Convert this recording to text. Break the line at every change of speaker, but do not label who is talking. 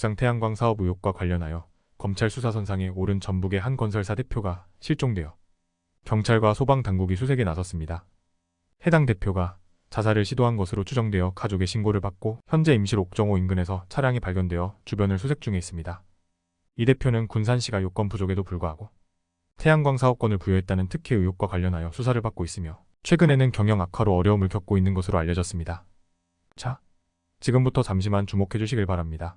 상 태양광 사업 의혹과 관련하여 검찰 수사선상에 오른 전북의 한 건설사 대표가 실종되어 경찰과 소방 당국이 수색에 나섰습니다. 해당 대표가 자살을 시도한 것으로 추정되어 가족의 신고를 받고 현재 임실 옥정호 인근에서 차량이 발견되어 주변을 수색 중에 있습니다. 이 대표는 군산시가 요건 부족에도 불구하고 태양광 사업권을 부여했다는 특혜 의혹과 관련하여 수사를 받고 있으며 최근에는 경영 악화로 어려움을 겪고 있는 것으로 알려졌습니다. 자, 지금부터 잠시만 주목해 주시길 바랍니다.